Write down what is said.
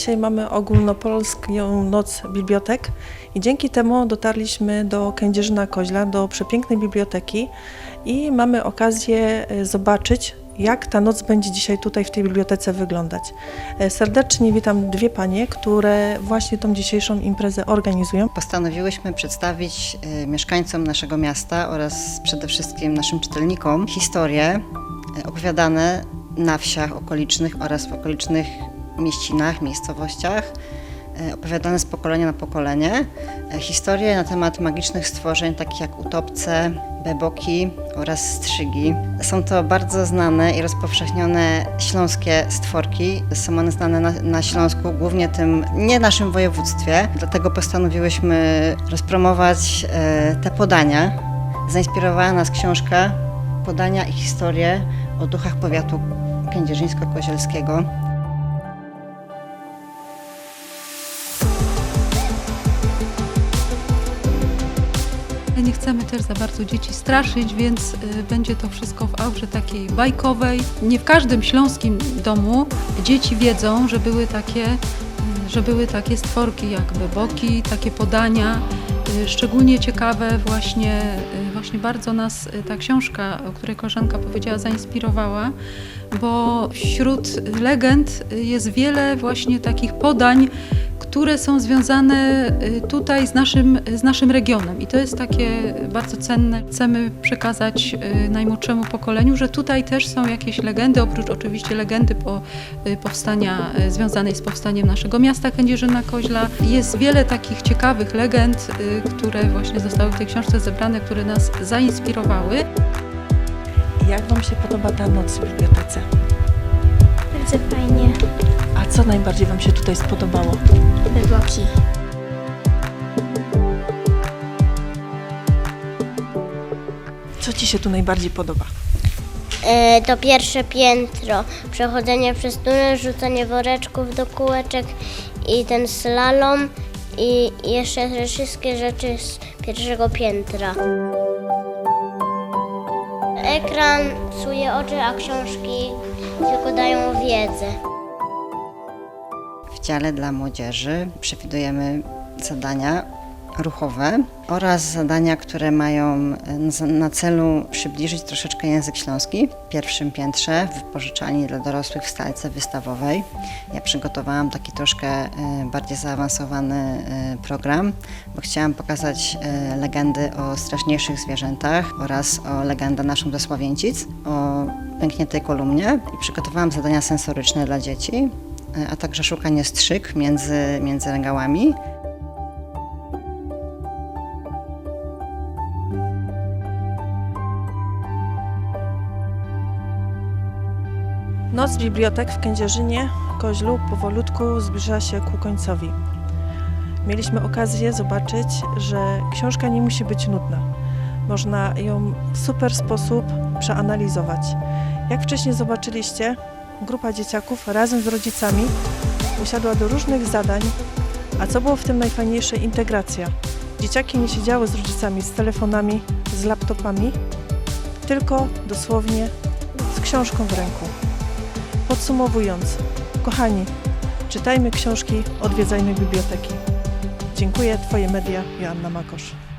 dzisiaj mamy ogólnopolską noc bibliotek i dzięki temu dotarliśmy do Kędzierzyna Koźla, do przepięknej biblioteki i mamy okazję e, zobaczyć, jak ta noc będzie dzisiaj tutaj w tej bibliotece wyglądać. E, Serdecznie witam dwie panie, które właśnie tą dzisiejszą imprezę organizują. Postanowiłyśmy przedstawić y, mieszkańcom naszego miasta oraz przede wszystkim naszym czytelnikom historie opowiadane na wsiach okolicznych oraz w okolicznych mieścinach, miejscowościach, y, opowiadane z pokolenia na pokolenie. Y, Historie na temat magicznych stworzeń, takich jak utopce, beboki oraz strzygi. Są to bardzo znane i rozpowszechnione śląskie stworki. Są one znane na, na Śląsku, głównie tym, nie naszym województwie. Dlatego postanowiłyśmy rozpromować e, te podania. Zainspirowała nas książka Podania i historie o duchach powiatu kędzierzyńsko-kozielskiego. Nie chcemy też za bardzo dzieci straszyć, więc y, będzie to wszystko w aurze takiej bajkowej. Nie w każdym śląskim domu dzieci wiedzą, że były takie, y, że były takie stworki jak beboki, takie podania. Y, Szczególnie ciekawe właśnie, właśnie bardzo nas ta książka, o której koleżanka powiedziała, zainspirowała, bo wśród legend jest wiele właśnie takich podań, które są związane y, tutaj z naszym, z naszym regionem. I to jest takie bardzo cenne. Chcemy przekazać y, najmłodszemu pokoleniu, że tutaj też są jakieś legendy, oprócz oczywiście legendy po, y, powstania, związanej z powstaniem naszego miasta Kędzierzyna Koźla. Jest wiele takich ciekawych legend, które właśnie zostały w tej książce zebrane, które nas zainspirowały. Jak Wam się podoba ta noc w bibliotece? Bardzo fajnie. Co najbardziej Wam się tutaj spodobało? Wyboki. Co Ci się tu najbardziej podoba? E, to pierwsze piętro. Przechodzenie przez tunel, rzucanie woreczków do kółeczek i ten slalom i jeszcze te wszystkie rzeczy z pierwszego piętra. Ekran psuje oczy, a książki tylko dają wiedzę. W dziale dla młodzieży przewidujemy zadania ruchowe oraz zadania, które mają e, na- celu przybliżyć troszeczkę język śląski. W pierwszym piętrze w wypożyczalni dla dorosłych w stalce wystawowej. Ja przygotowałam taki troszkę e, bardziej zaawansowany e, program, bo chciałam pokazać legendy o straszniejszych zwierzętach oraz o legendę naszą ze Sławięcic, o pękniętej kolumnie. I przygotowałam zadania sensoryczne dla dzieci, a także szukanie strzyk między, między regałami. Noc bibliotek w Kędzierzynie, Koźlu powolutku zbliża się ku końcowi. Mieliśmy okazję zobaczyć, że książka nie musi być nudna. Można ją w super sposób przeanalizować. Jak wcześniej zobaczyliście, grupa dzieciaków razem z rodzicami usiadła do różnych zadań, a co było w tym najfajniejsze integracja. Dzieciaki nie siedziały z rodzicami z telefonami, z laptopami, tylko dosłownie z książką w ręku. Podsumowując, kochani, czytajmy książki, odwiedzajmy biblioteki. Dziękuję, Twoje media, Joanna Makosz.